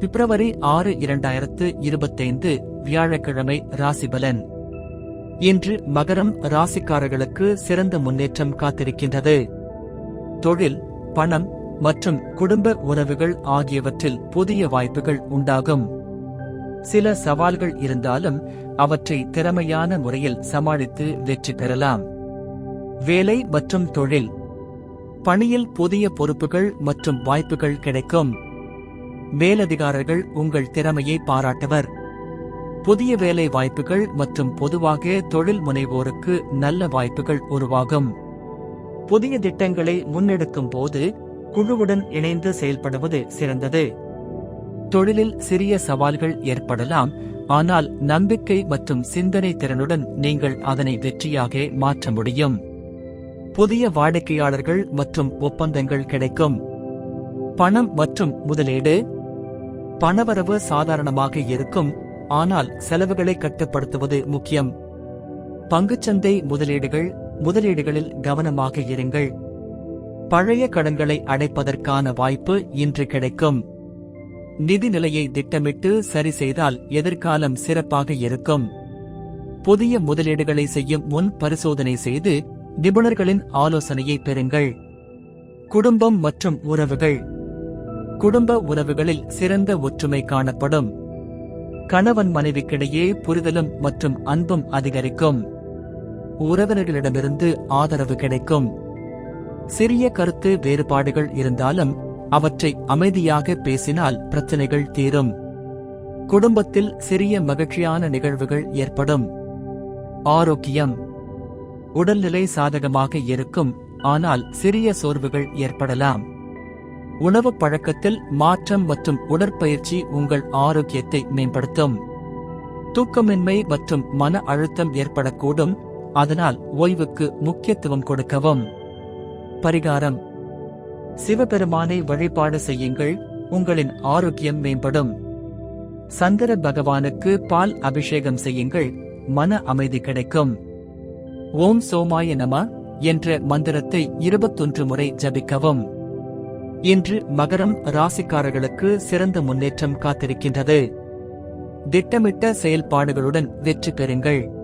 பிப்ரவரி ஆறு இரண்டாயிரத்து இருபத்தைந்து வியாழக்கிழமை ராசிபலன் இன்று மகரம் ராசிக்காரர்களுக்கு சிறந்த முன்னேற்றம் காத்திருக்கின்றது. தொழில் பணம் மற்றும் குடும்ப உறவுகள் ஆகியவற்றில் புதிய வாய்ப்புகள் உண்டாகும். சில சவால்கள் இருந்தாலும் அவற்றை திறமையான முறையில் சமாளித்து வெற்றி பெறலாம். வேலை மற்றும் தொழில். பணியில் புதிய பொறுப்புகள் மற்றும் வாய்ப்புகள் கிடைக்கும். மேலதிகாரர்கள் உங்கள் திறமையை பாராட்டுவர். புதிய வேலை வாய்ப்புகள் மற்றும் பொதுவாக தொழில் முனைவோருக்கு நல்ல வாய்ப்புகள் உருவாகும். புதிய திட்டங்களை முன்னெடுக்கும் போது குழுவுடன் இணைந்து செயல்படுவது சிறந்தது. தொழிலில் சிறிய சவால்கள் ஏற்படலாம் ஆனால் நம்பிக்கை மற்றும் சிந்தனை திறனுடன் நீங்கள் அதனை வெற்றியாக மாற்ற முடியும். புதிய வாடிக்கையாளர்கள் மற்றும் ஒப்பந்தங்கள் கிடைக்கும். பணம் மற்றும் முதலீடு பணவரவு சாதாரணமாக இருக்கும் ஆனால் செலவுகளை கட்டுப்படுத்துவது முக்கியம். பங்குச்சந்தை முதலீடுகள் முதலீடுகளில் கவனமாக இருங்கள். பழைய கடன்களை அடைப்பதற்கான வாய்ப்பு இன்று கிடைக்கும். நிதி நிலையை திட்டமிட்டு சரி செய்தால் எதிர்காலம் சிறப்பாக இருக்கும். புதிய முதலீடுகளை செய்யும் முன் பரிசோதனை செய்து நிபுணர்களின் ஆலோசனையை பெறுங்கள். குடும்பம் மற்றும் உறவுகள். குடும்ப உறவுகளில் சிறந்த ஒற்றுமை காணப்படும். கணவன் மனைவிக்கிடையே புரிதலும் மற்றும் அன்பும் அதிகரிக்கும். உறவினர்களிடமிருந்து ஆதரவு கிடைக்கும். சிறிய கருத்து வேறுபாடுகள் இருந்தாலும் அவற்றை அமைதியாக பேசினால் பிரச்சனைகள் தீரும். குடும்பத்தில் சிறிய மகிழ்ச்சியான நிகழ்வுகள் ஏற்படும். ஆரோக்கியம். உடல்நிலை சாதகமாக இருக்கும் ஆனால் சிறிய சோர்வுகள் ஏற்படலாம். உணவு பழக்கத்தில் மாற்றம் மற்றும் உடற்பயிற்சி உங்கள் ஆரோக்கியத்தை மேம்படுத்தும். தூக்கமின்மை மற்றும் மன அழுத்தம் ஏற்படக்கூடும் அதனால் ஓய்வுக்கு முக்கியத்துவம் கொடுக்கவும். பரிகாரம். சிவபெருமானை வழிபாடு செய்யுங்கள் உங்களின் ஆரோக்கியம் மேம்படும். சந்திர பகவானுக்கு பால் அபிஷேகம் செய்யுங்கள் மன அமைதி கிடைக்கும். ஓம் சோமாய நம என்ற மந்திரத்தை இருபத்தொன்று முறை ஜபிக்கவும். இன்று மகரம் ராசிக்காரர்களுக்கு சிறந்த முன்னேற்றம் காத்திருக்கின்றது. திட்டமிட்ட செயல்பாடுகளுடன் வெற்றி பெறுங்கள்.